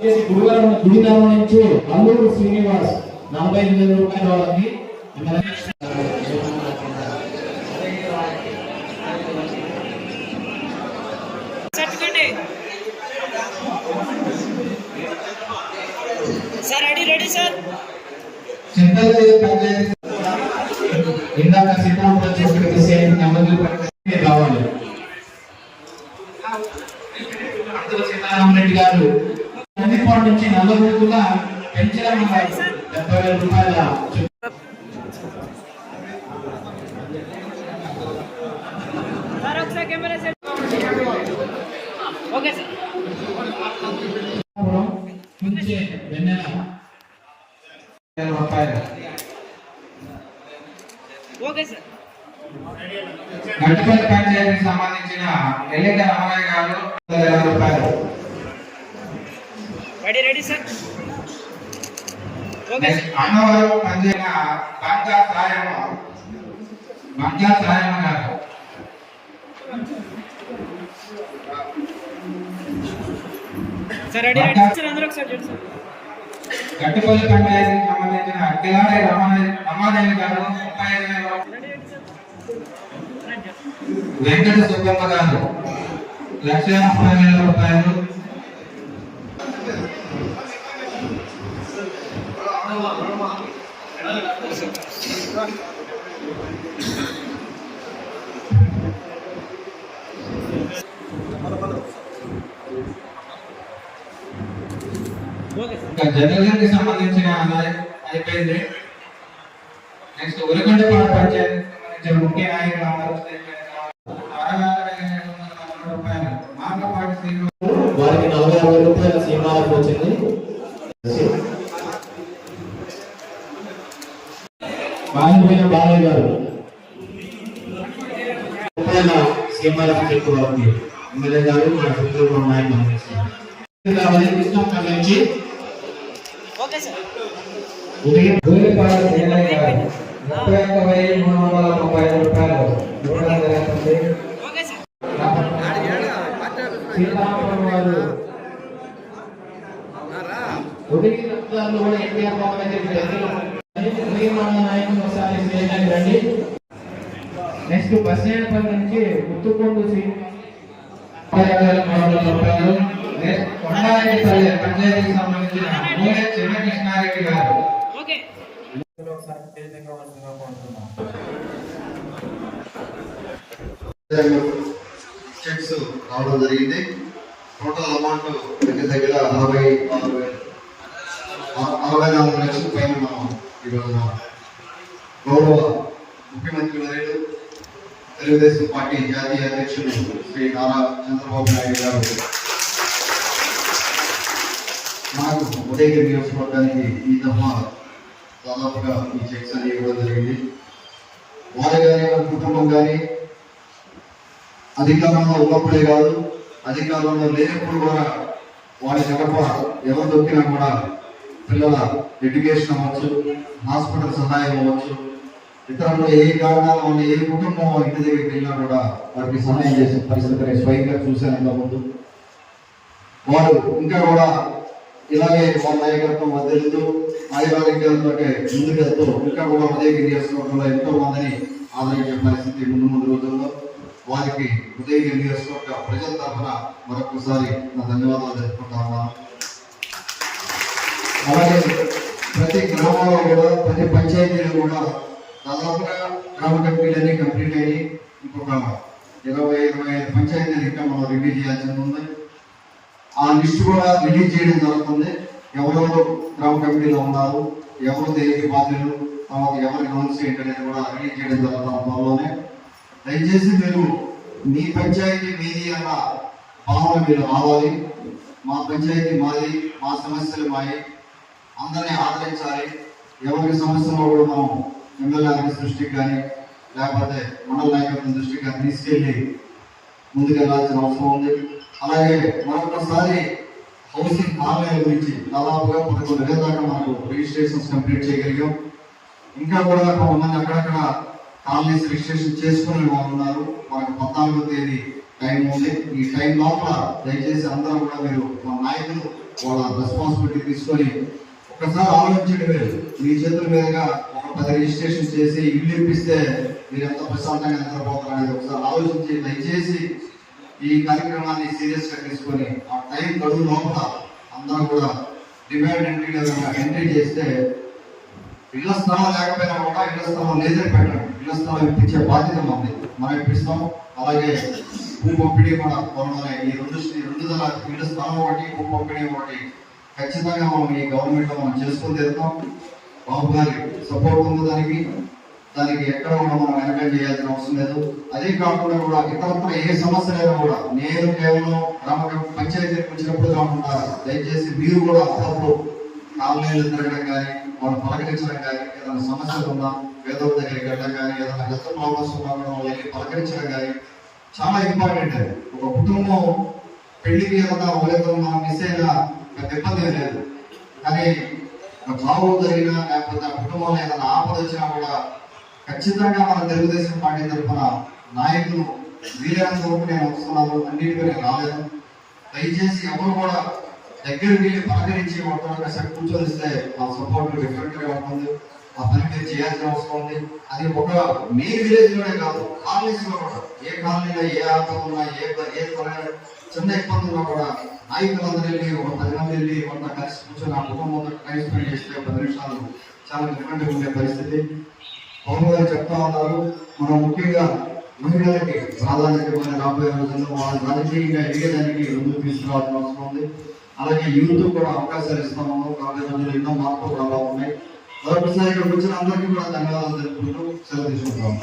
గుడివారం నుంచి అల్లూరు శ్రీనివాస్ నలభై ఐదు వేల రూపాయల వాళ్ళకి సార్ రెడీ రెడీ ఇందాక సేమ్ కందిపాడు నుంచి నల్లగొంతుల పెంచడం డెబ్బై వేల రూపాయల పంచాయతీకి సంబంధించిన ఎల్లిక రామయ్య గారు రూపాయలు. రెడీ రెడీ సార్ అన్నవరం పనిచేసిన బంగా సాయమ్మ. బంగా సాయమ్మ గారు. సార్ రెడీ రెడీ సార్ అందరూ ఒకసారి చూడండి సార్ గట్టుపల్లి పంచాయతీకి సంబంధించిన కిలాడి రమాదేవి గారు ముప్పై ఐదు. వెంకట సుబ్బమ్మ గారు. లక్ష ముప్పై వేల రూపాయలు ఓకే సార్ ఇంకా జనరల్కి సంబంధించిన అలా అయిపోయింది. నెక్స్ట్ ఉలగండపాడు పంచాయతీ సంబంధించిన ముఖ్య నాయకులు అందరూ స్టేజ్ మీద రావాలి. రూపాయలు మాకపాటి శ్రీనివాస్ వారికి నలభై అరవై రూపాయల సీమాలకు వచ్చింది బాలిపోయిన బాలయ్య గారు రూపాయల సీమాలకు చెక్కు వారికి ఎమ్మెల్యే గారు మన ఫిబ్రవరి ఉన్నాయని మనం కావాలి కృష్ణప్పటి నుంచి ఓకే సార్. ఉదయం గోలిపాడు సేనయ్య గారు ముప్పై ఒక్క వెయ్యి మూడు వందల ముప్పై ఐదు రూపాయలు ఇవ్వడం జరుగుతుంది ఓకే సార్. సీతారామపురం వారు ఉదయం కూడా ఎన్టీఆర్ బాబు దగ్గరికి ఉదయం నాయకులు ఒకసారి రండి. నెక్స్ట్ బస్సేపల్లి నుంచి ముత్తుకొండు రూపాయలు నెక్స్ట్ కొండారెడ్డిపల్లి పంచాయతీకి సంబంధించిన మూడే చిన్నకృష్ణారెడ్డి గారు. చెక్స్ రావడం జరిగింది. టోటల్ అమౌంట్ దగ్గర దగ్గర అరవై ఆరు వేలు అ- అరవై నాలుగు లక్షల పైన మనం ఈరోజు గౌరవ తెలుగుదేశం పార్టీ జాతీయ అధ్యక్షులు శ్రీ నారా చంద్రబాబు నాయుడు గారు నాకు ఉదయగిరి నియోజకవర్గానికి ఈ దఫా దాదాపుగా ఈ చెక్స్ అని ఇవ్వడం జరిగింది. వారు కానీ వారి కుటుంబం కానీ అధికారంలో ఉన్నప్పుడే కాదు అధికారంలో లేనప్పుడు కూడా వారి గడప ఎవరు దొక్కినా కూడా పిల్లల ఎడ్యుకేషన్ అవ్వచ్చు హాస్పిటల్ సహాయం అవ్వచ్చు ఇతరులు ఏ కారణాల వల్ల ఏ కుటుంబం ఇంటి దగ్గరికి వెళ్ళినా కూడా వారికి సహాయం చేసే పరిస్థితి స్వయంగా చూశాను ఇంతకుముందు వారు ఇంకా కూడా ఇలాగే వాళ్ళ నాయకత్వం వదిలిస్తూ ఆయురారోగ్యాలతో ముందుకెళ్తూ ఇంకా కూడా ఉదయగిరి నియోజకవర్గంలో ఎంతో మందిని ఆదరించే పరిస్థితి ముందు ముందు రోజుల్లో. వారికి ఉదయగిరి నియోజకవర్గ ప్రజల తరఫున మరొకసారి నా ధన్యవాదాలు తెలుపుకుంటా ఉన్నాను. అలాగే ప్రతి గ్రామంలో కూడా ప్రతి పంచాయతీలో కూడా దాదాపుగా గ్రామ కమిటీలన్నీ కంప్లీట్ అయ్యి ఇంకొక ఇరవై ఇరవై ఐదు పంచాయతీలు ఇంకా మనం రివ్యూ చేయాల్సి ఉంది. ఆ లిస్ట్ కూడా రిలీజ్ చేయడం జరుగుతుంది. ఎవరెవరు గ్రామ కమిటీలో ఉన్నారు ఎవరు దేనికి బాధ్యులు తర్వాత ఎవరి రూల్స్ ఏంటనేది కూడా రిలీజ్ చేయడం జరుగుతుంది త్వరలోనే. దయచేసి మీరు మీ పంచాయతీ మీది అన్న భావన మీరు రావాలి. మా పంచాయతీ మాది మా సమస్యలు మాయి. అందరినీ ఆదరించాలి. ఎవరి సమస్యలో కూడా మనం ఎమ్మెల్యే ఆఫీస్ దృష్టికి కానీ లేకపోతే మండల నాయకత్వం దృష్టికి కానీ తీసుకెళ్ళి ముందుకెళ్ళాల్సిన అవసరం ఉంది. అలాగే మరొకసారి హౌసింగ్ ఆన్లైన్ గురించి దాదాపుగా పదకొండు వేల దాకా మనకు రిజిస్ట్రేషన్స్ కంప్లీట్ చేయగలిగాం. ఇంకా కూడా కొంతమంది అక్కడక్కడ కాలనీస్ రిజిస్ట్రేషన్ చేసుకునే వాళ్ళు ఉన్నారు. మనకు పద్నాలుగో తేదీ టైం ఉంది. ఈ టైం లోపల దయచేసి అందరూ కూడా మీరు మా నాయకులు వాళ్ళ రెస్పాన్సిబిలిటీ తీసుకొని ఒకసారి ఆలోచించండి మీరు మీ చేతుల మీదుగా ఒక పది రిజిస్ట్రేషన్ చేసి ఇల్లు ఇప్పిస్తే మీరు ఎంత ప్రశాంతంగా నిద్రపోతారు అనేది ఒకసారి ఆలోచించి దయచేసి ఈ కార్యక్రమాన్ని సీరియస్గా తీసుకొని ఆ టైం గడువు లోపల అందరూ కూడా డిమాండ్ ఎంట్రీ ఎంట్రీ చేస్తే ఇళ్ళ స్థలం లేకపోయినా కూడా ఇళ్ళ స్థలం లేదని పెట్టడం ఇళ్ళ స్థలం ఇప్పించే బాధ్యత మంది. మనం ఇప్పిస్తాం. అలాగే భూ పంపిణీ కూడా త్వరలోనే ఈ రెండు ఈ రెండు ధర ఇళ్ళ స్థలం ఒకటి భూ పంపిణీ ఒకటి ఖచ్చితంగా మనం ఈ గవర్నమెంట్లో మనం చేసుకుని తెస్తాం. బాబు గారి సపోర్ట్ ఉంది దానికి. దానికి ఎక్కడ కూడా మనం వెనక చేయాల్సిన అవసరం లేదు. అదే కాకుండా కూడా ఇతరత్ర ఏ సమస్య లేదా కూడా నేను కేవలం గ్రామ పంచాయతీకి వచ్చినప్పుడు కాకుండా దయచేసి మీరు కూడా అప్పుడప్పుడు ఆన్లైన్లో తిరగడం కానీ వాళ్ళు పలకరించడం కానీ ఏదైనా సమస్యలు ఉన్నా పేదల దగ్గరికి వెళ్ళడం కానీ ఏదైనా హెల్త్ ప్రాబ్లమ్స్ ఉన్నా కూడా వెళ్ళి పలకరించడం కానీ చాలా ఇంపార్టెంట్ ఒక కుటుంబం పెళ్ళికి ఏదైనా ఒకరితో మిస్ అయినా పెద్ద ఇబ్బంది లేదు కానీ ఒక జరిగినా లేకపోతే ఆ కుటుంబంలో ఏదైనా ఆపద వచ్చినా కూడా ఖచ్చితంగా మన తెలుగుదేశం పార్టీ తరఫున నాయకులు వీలైనంత వరకు నేను వస్తున్నాను అన్నింటిపై నేను రాలేదు దయచేసి ఎవరు కూడా దగ్గరికి వెళ్ళి పలకరించి ఒకసారి కూర్చొనిస్తే మా సపోర్ట్ డిఫరెంట్గా ఉంటుంది. ఆ పని మీరు చేయాల్సిన అవసరం ఉంది. అది ఒక మీ విలేజ్లోనే కాదు కాలనీస్లో కూడా. ఏ కాలనీలో ఏ ఆపద ఉన్నా ఏ ఏ చిన్న ఇబ్బందుల్లో కూడా నాయకులందరూ వెళ్ళి ఒక పది మంది వెళ్ళి వంద కలిసి కూర్చొని ఆ కుటుంబంతో టైం స్పెండ్ చేస్తే పది నిమిషాలు చాలా డిఫరెంట్గా ఉండే పరిస్థితి. పవన్ గారు చెప్తా ఉన్నారు మనం ముఖ్యంగా మహిళలకి ప్రాధాన్యత ఇవ్వని రాబోయే రోజుల్లో వాళ్ళ రాజకీయంగా ఎదిగేదానికి ముందు తీసుకురావాల్సిన అవసరం ఉంది. అలాగే యూత్ కూడా అవకాశాలు ఇస్తాము రాబోయే రోజుల్లో ఎన్నో మార్పులు రాబోతున్నాయి. మరొకసారి ఇక్కడికి వచ్చిన అందరికీ కూడా ధన్యవాదాలు తెలుపుకుంటూ సెలవు తీసుకుంటాము